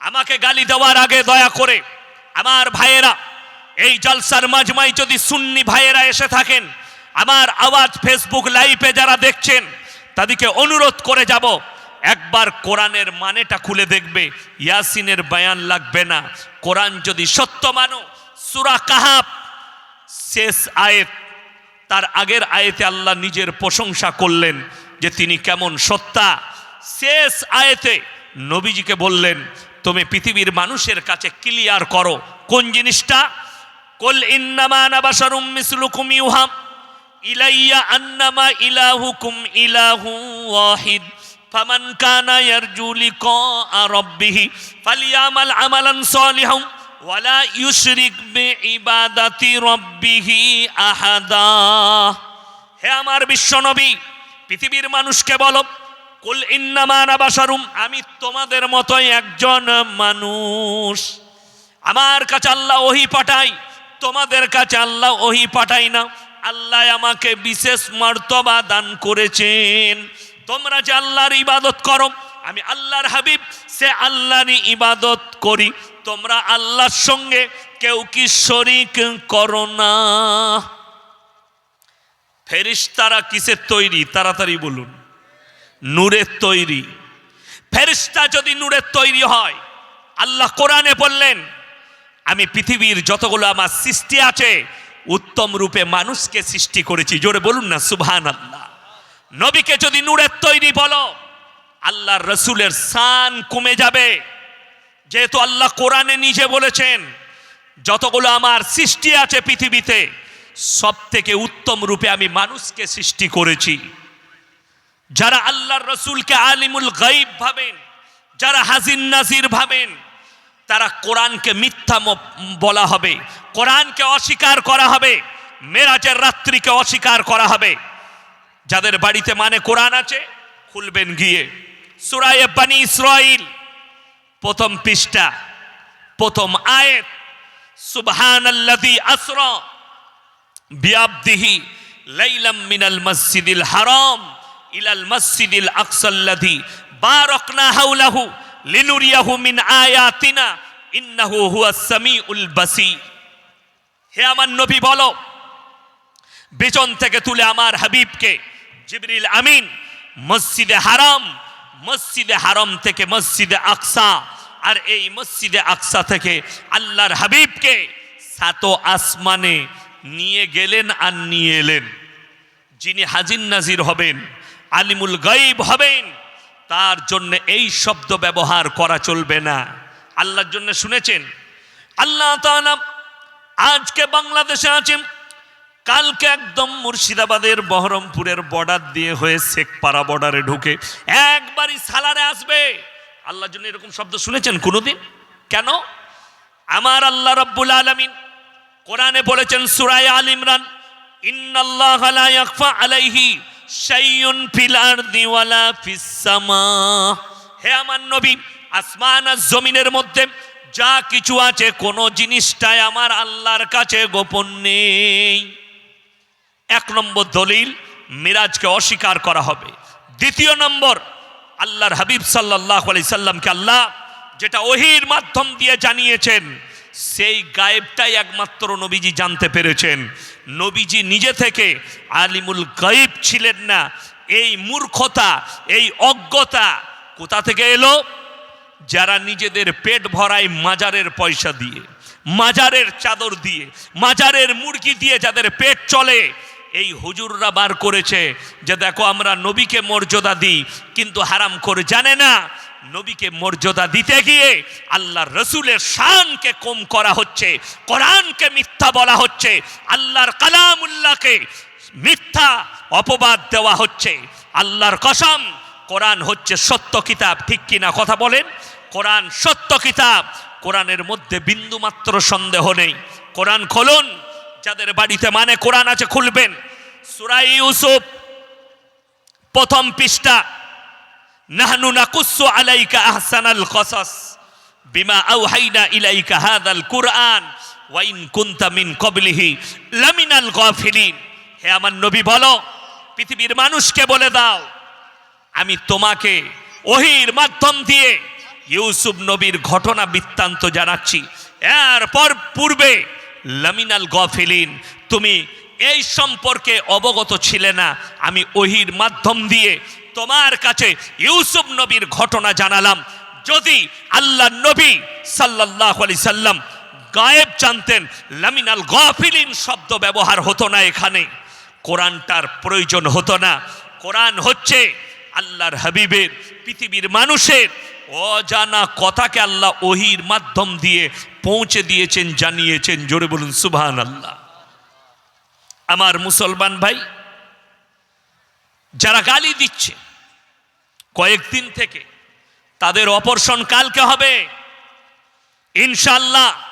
আমাকে গালি দেওয়ার আগে দয়া করে আমার ভাইয়েরা, এই জলসার মাজমাই যদি সুন্নি ভাইয়েরা এসে থাকেন, আমার আওয়াজ ফেসবুক লাইভে যারা দেখছেন, তাদেরকে অনুরোধ করে যাব, একবার কোরআনের মানেটা খুলে দেখবে, ইয়াসিনের বয়ান লাগবে না। কোরআন যদি সত্য মানো, সুরা কাহাব শেষ আয়েত, তার আগের আয়েতে আল্লাহ নিজের প্রশংসা করলেন যে তিনি কেমন সত্তা। শেষ আয়েতে নবীজিকে বললেন তুমি পৃথিবীর মানুষের কাছে ক্লিয়ার করো। কোন জিনিসটা? কল ইউহাম। ইলাইয়া ইলাহু ওয়াহিদ। ফামান কানা ইয়ারজু লিকা রাব্বিহি ফালিয়ামাল আমালান সালিহান ওয়ালা ইউশরিক বিইবাদাতি রাব্বিহি আহাদা। হে আমার বিশ্বনবী, পৃথিবীর মানুষকে বলো কুল ইন্নামা আনা আমি তোমাদের মতোই একজন মানুষ। আমার কাছে আল্লাহ ওহি পাঠাই, তোমাদের কাছে আল্লাহ ওহি পাঠাই না। আল্লাহ আমাকে বিশেষ মর্তবা দান করেছেন। তোমরা যে আল্লাহর ইবাদত করো, আমি আল্লাহর হাবিব, সে আল্লাহরই ইবাদত করি। তোমরা আল্লাহর সঙ্গে কেউ কি শরিক করো না। ফেরিস্তারা কিসের তৈরি? তাড়াতাড়ি বলুন। নূরের তৈরি। ফেরিস্তা যদি নূরের তৈরি হয়, আল্লাহ কোরআনে বললেন, আমি পৃথিবীর যতগুলো আমার সৃষ্টি আছে, উত্তম রূপে মানুষকে সৃষ্টি করেছি। জোরে বলুন না সুবহান আল্লাহ নবীকে যদি নূরের তৈরি বলো, আল্লাহর রসুলের সান কমে যাবে। যেহেতু আল্লাহ কোরআনে নিজে বলেছেন, যতগুলো আমার সৃষ্টি আছে পৃথিবীতে সব থেকে উত্তম রূপে আমি মানুষকে সৃষ্টি করেছি। যারা আল্লাহর রসুলকে আলিমুল গাইব ভাবেন, যারা হাজিন নাজির ভাবেন, তারা কোরআনকে মিথ্যা বলা হবে, কোরআনকে অস্বীকার করা হবে, মেরাজের রাত্রিকে অস্বীকার করা হবে। যাদের বাড়িতে মানে কোরআন আছে, খুলবেন গিয়ে। সুরায়ে বানি ইসরাইল, প্রথম পৃষ্ঠা, প্রথম আয়াত, সুবহানাল্লাযী আসরা বিআবদিহি লাইলাম মিনাল মসজিদিল হারাম। ইলাল মসজিদিল আকসাল্লাযী বারাকনা হাওলাহু লিনুরিয়াহু মিন আয়াতিনা ইন্নাহু হুয়াস সামিউল বাসীর। হে আমার নবী বলো পেছন থেকে তুলে আমার হাবিবকে, জিবরিল আমিন, মসজিদে হারাম মসজিদে হারাম থেকে মসজিদে আকসা, আর এই মসজিদে আকসা থেকে আল্লাহর হাবিবকে সাত আসমানে নিয়ে গেলেন আর নিয়ে এলেন। যিনি হাজির নাজির হবেন আলিমুল গাইব হবেন। তার জন্য এই শব্দ ব্যবহার করা চলবে না। আল্লাহর জন্য শুনেছেন? আল্লাহ আজকে বাংলাদেশে আছেন। কালকে একদম মুর্শিদাবাদের বহরমপুরের বর্ডার দিয়ে হয়ে শেখপাড়া বর্ডারে ঢুকে একবারই সালারে আসবে। আল্লাহর জন্য এরকম শব্দ শুনেছেন কোনোদিন? কেন? আমার আল্লাহ রব্বুল আলামিন কোরআনে বলেছেন সুরায় আল ইমরান, ইন্নাল্লাহ আলাইহি শাইউন ফিল আরদি ওয়ালা ফিস সামা। হে আমার নবী, আসমান আর জমিনের মধ্যে যা কিছু আছে, কোন জিনিসটাই আমার আল্লাহর কাছে গোপন নেই। এক নম্বর দলিল, মিরাজকে অস্বীকার করা হবে। দ্বিতীয় নম্বর, আল্লাহর হাবিব সাল্লাহ আলি সাল্লামকে আল্লাহ যেটা ওহির মাধ্যম দিয়ে জানিয়েছেন সেই গায়েবটাই একমাত্র নবীজি জানতে পেরেছেন। নবীজি নিজে থেকে আলিমুল গায়েব ছিলেন না। এই মূর্খতা, এই অজ্ঞতা কোথা থেকে এলো? যারা নিজেদের পেট ভরায় মাজারের পয়সা দিয়ে, মাজারের চাদর দিয়ে, মাজারের মুরগি দিয়ে যাদের পেট চলে, এই হুজুররা বার করেছে যে, দেখো, আমরা নবীকে মর্যাদা দিই, কিন্তু হারাম করে জানে না নবীকে মর্যাদা দিতে গিয়ে আল্লাহর রসুলের শানকে কম করা হচ্ছে, কোরআনকে মিথ্যা বলা হচ্ছে, আল্লাহর কালামুল্লাহকে মিথ্যা অপবাদ দেওয়া হচ্ছে। আল্লাহর কসম, কোরআন হচ্ছে সত্য কিতাব, ঠিক কিনা কথা বলেন? কোরআন সত্য কিতাব, কোরআনের মধ্যে বিন্দুমাত্র সন্দেহ নেই। কোরআন খোলুন, যাদের বাড়িতে মানে কোরআন আছে খুলবেন। সুরাই ইউসুফ, প্রথম পৃষ্ঠা। নাহনু নাকুসু আলাইকা আহসানাল কসাস, বিমা আউহাইনা ইলাইকা হাদাল কুরআন ওয়াইন কুনতা মিন কবলিহি লামিনাল গাফিলিন। হে আমার নবী বলো, পৃথিবীর মানুষকে বলে দাও, আমি তোমাকে ওহির মাধ্যম দিয়ে ইউসুফ নবীর ঘটনা বৃত্তান্ত জানাচ্ছি। এরপর পূর্বে লামিনাল গফিলিন, তুমি এই সম্পর্কে অবগত ছিলে না, আমি ওহির মাধ্যম দিয়ে তোমার কাছে ইউসুফ নবীর ঘটনা জানালাম। যদি আল্লাহ নবী সাল্লাহ আলি সাল্লাম গায়েব জানতেন, লামিনাল গফিলিন শব্দ ব্যবহার হতো না এখানে। কোরআনটার প্রয়োজন হতো না। কোরআন হচ্ছে আল্লাহর হাবিবের, পৃথিবীর মানুষের অজানা কথাকে আল্লাহ ওহির মাধ্যম দিয়ে পৌঁছে দিয়েছেন, জানিয়েছেন। জোরে বলুন সুবহান আল্লাহ আমার মুসলমান ভাই যারা গালি দিচ্ছে কয়েকদিন থেকে তাদের অপরশন কালকে হবে। ইনশাল্লাহ